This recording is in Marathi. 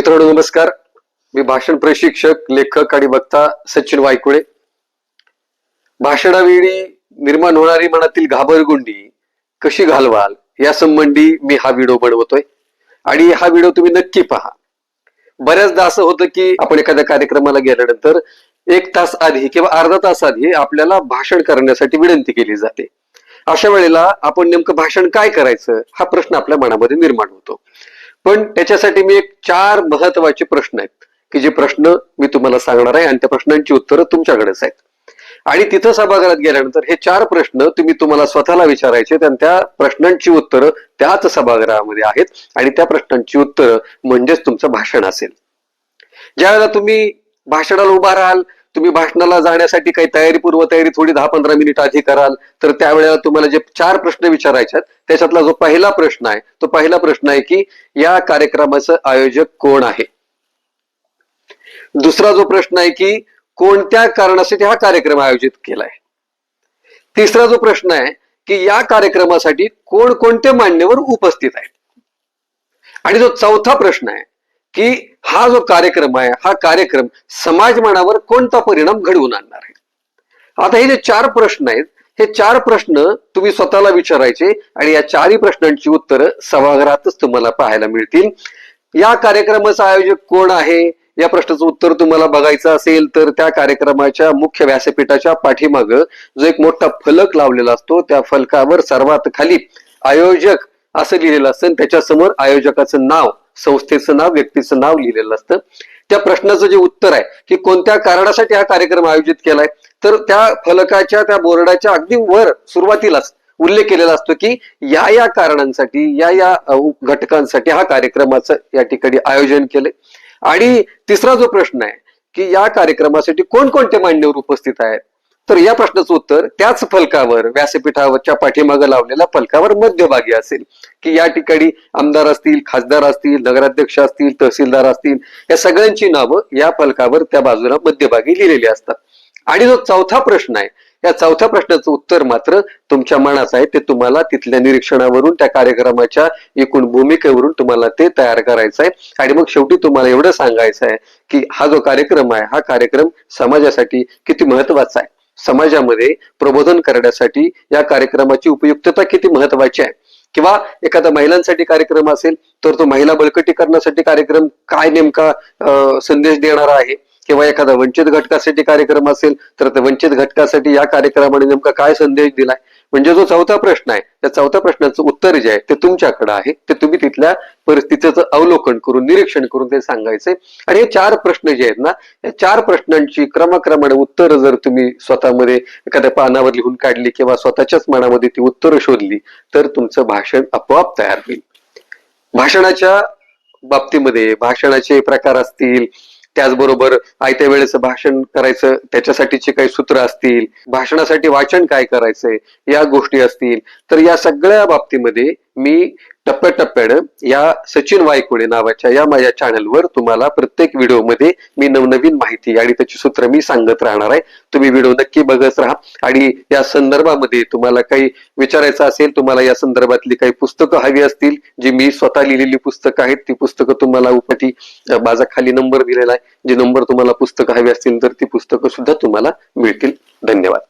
मित्रांनो नमस्कार. मी भाषण प्रशिक्षक लेखक आणि वक्ता सचिन वायकुळे भाषणावेळी निर्माण होणारी मनातील घाबरगुंडी कशी घालवाल या संबंधी मी हा व्हिडिओ बनवतोय. आणि हा व्हिडिओ तुम्ही नक्की पहा. बऱ्याचदा असं होतं की आपण एखाद्या कार्यक्रमाला गेल्यानंतर एक तास आधी किंवा अर्धा तास आधी आपल्याला भाषण करण्यासाठी विनंती केली जाते. अशा वेळेला आपण नेमकं भाषण काय करायचं हा प्रश्न आपल्या मनामध्ये निर्माण होतो. पण त्याच्यासाठी मी एक चार महत्त्वाचे प्रश्न आहेत की जे प्रश्न मी तुम्हाला सांगणार आहे आणि त्या प्रश्नांची उत्तरं तुमच्याकडेच आहेत. आणि तिथं सभागृहात गेल्यानंतर हे चार प्रश्न तुम्ही तुम्हाला स्वतःला विचारायचे आणि त्या प्रश्नांची उत्तरं त्याच सभागृहामध्ये आहेत आणि त्या प्रश्नांची उत्तरं म्हणजेच तुमचं भाषण असेल. ज्यावेळेला तुम्ही भाषणाला उभा राहाल तुम्ही भाषणाला जाण्यासाठी काही तयारी पूर्व तयारी थोडी दहा पंधरा मिनिट आधी कराल तर त्यावेळेला तुम्हाला जे चार प्रश्न विचारायचे आहेत त्याच्यातला जो पहिला प्रश्न आहे तो पहिला प्रश्न आहे की या कार्यक्रमाचं आयोजक कोण आहे? दुसरा जो प्रश्न आहे की कोणत्या कारणासाठी हा कार्यक्रम आयोजित केलाय? तिसरा जो प्रश्न आहे की या कार्यक्रमासाठी कोण कोणते मान्यवर उपस्थित आहेत? आणि जो चौथा प्रश्न आहे की हा जो कार्यक्रम आहे हा कार्यक्रम समाजमनावर कोणता परिणाम घडवून आणणार आहे? आता हे जे चार प्रश्न आहेत हे चार प्रश्न तुम्ही स्वतःला विचारायचे आणि या चारही प्रश्नांची उत्तरं सभागृहातच तुम्हाला पाहायला मिळतील. या कार्यक्रमाचा आयोजक कोण आहे? या प्रश्नाचं उत्तर तुम्हाला बघायचं असेल तर त्या कार्यक्रमाच्या मुख्य व्यासपीठाच्या पाठीमाग जो एक मोठा फलक लावलेला असतो त्या फलकावर सर्वात खाली आयोजक असं लिहिलेलं असतं त्याच्यासमोर आयोजकाचं नाव संस्थेचं नाव व्यक्तीचं नाव लिहिलेलं असतं. त्या प्रश्नाचं जे उत्तर आहे की कोणत्या कारणासाठी हा कार्यक्रम आयोजित केलाय तर त्या फलकाच्या त्या बोर्डाच्या अगदी वर सुरुवातीलाच उल्लेख केलेला असतो की या या कारणांसाठी या या घटकांसाठी हा कार्यक्रमाचं या ठिकाणी आयोजन केलंय. आणि तिसरा जो प्रश्न आहे की या कार्यक्रमासाठी कोणकोणते मान्यवर उपस्थित आहेत? तर या प्रश्नाचं उत्तर त्याच फलकावर व्यासपीठावरच्या पाठीमागं लावलेल्या फलकावर मध्यभागी असेल. की या ठिकाणी आमदार असतील खासदार असतील नगराध्यक्ष असतील तहसीलदार असतील या सगळ्यांची नावं या फलकावर त्या बाजूला मध्यभागी लिहिलेली असतात. आणि जो चौथा प्रश्न आहे या चौथ्या प्रश्नाचं उत्तर मात्र तुमच्या मनाचं आहे ते तुम्हाला तिथल्या निरीक्षणावरून त्या कार्यक्रमाच्या एकूण भूमिकेवरून तुम्हाला ते तयार करायचं आहे. आणि मग शेवटी तुम्हाला एवढं सांगायचं आहे की हा जो कार्यक्रम आहे हा कार्यक्रम समाजासाठी किती महत्त्वाचा आहे. समाजामध्ये प्रबोधन करण्यासाठी या कार्यक्रमाची उपयुक्तता किती महत्वाची आहे? किंवा एखादा महिलांसाठी कार्यक्रम असेल तर तो महिला बळकटीकरणासाठी कार्यक्रम काय नेमका संदेश देणारा आहे? किंवा एखादा वंचित घटकासाठी कार्यक्रम असेल तर त्या वंचित घटकासाठी या कार्यक्रमाने नेमका काय संदेश दिलाय? म्हणजे जो चौथा प्रश्न आहे त्या चौथ्या प्रश्नाचं उत्तर जे आहे ते तुमच्याकडे आहे. ते तुम्ही तिथल्या परिस्थितीचं अवलोकन करून निरीक्षण करून ते सांगायचे आणि हे चार प्रश्न जे आहेत ना या चार प्रश्नांची क्रमाक्रमाने उत्तर जर तुम्ही स्वतःमध्ये एखाद्या पानावर लिहून काढली किंवा स्वतःच्याच मनामध्ये ती उत्तरं शोधली तर तुमचं भाषण आपोआप तयार होईल. भाषणाच्या बाबतीमध्ये भाषणाचे प्रकार असतील त्याचबरोबर आयत्या वेळेचं भाषण करायचं त्याच्यासाठीचे काही सूत्र असतील भाषणासाठी वाचन काय करायचंय या गोष्टी असतील. तर या सगळ्या बाबतीमध्ये मी टप्प्याटप्प्यानं या सचिन वायकुळे नावाच्या या माझ्या चॅनलवर तुम्हाला प्रत्येक व्हिडिओमध्ये मी नवनवीन माहिती आणि त्याची सूत्र मी सांगत राहणार आहे. तुम्ही व्हिडिओ नक्की बघत राहा. आणि या संदर्भामध्ये तुम्हाला काही विचारायचं असेल तुम्हाला या संदर्भातली काही पुस्तकं हवी असतील जी मी स्वतः लिहिलेली पुस्तकं आहेत ती पुस्तकं तुम्हाला उपटी माझा खाली नंबर दिलेला आहे. जे नंबर तुम्हाला पुस्तकं हवी असतील तर ती पुस्तकं सुद्धा तुम्हाला मिळतील. धन्यवाद.